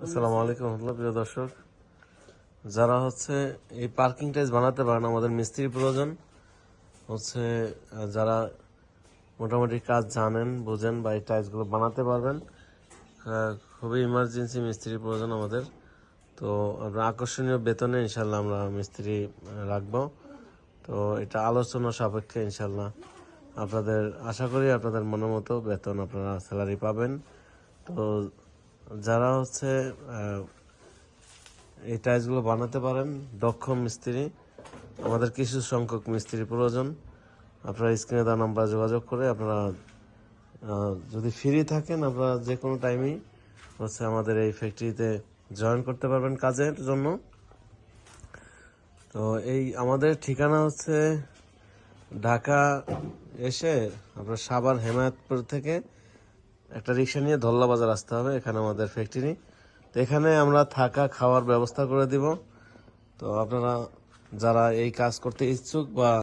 আসসালামু আলাইকুম প্রিয় দর্শক। যারা হচ্ছে এই পার্কিং টাইজ বানাতে পারেন আমাদের মিস্ত্রি প্রয়োজন, হচ্ছে যারা মোটামুটি কাজ জানেন, বোঝেন বা এই টাইলসগুলো বানাতে পারবেন খুবই ইমার্জেন্সি মিস্ত্রি প্রয়োজন আমাদের। তো আমরা আকর্ষণীয় বেতনে ইনশাল্লাহ আমরা মিস্ত্রি রাখব। তো এটা আলোচনা সাপেক্ষে ইনশাল্লাহ আপনাদের, আশা করি আপনাদের মনের মতো বেতন আপনারা স্যালারি পাবেন। তো যারা হচ্ছে এই টাইলসগুলো বানাতে পারেন, দক্ষ মিস্ত্রি, আমাদের কিছু সংখ্যক মিস্ত্রি প্রয়োজন। আপনারা স্ক্রিনে দেওয়া নাম্বার যোগাযোগ করে আপনারা যদি ফ্রি থাকেন, আপনারা যে কোনো টাইমেই হচ্ছে আমাদের এই ফ্যাক্টরিতে জয়েন করতে পারবেন কাজের জন্য। তো এই আমাদের ঠিকানা হচ্ছে ঢাকা এসে আপনার সাবার হেমায়তপুর থেকে একটা রিক্সা নিয়ে ধল্লা বাজার আসতে হবে, এখানে আমাদের ফ্যাক্টরি তো এখানে আমরা থাকা, খাওয়ার ব্যবস্থা করে দিব। তো আপনারা যারা এই কাজ করতে ইচ্ছুক বা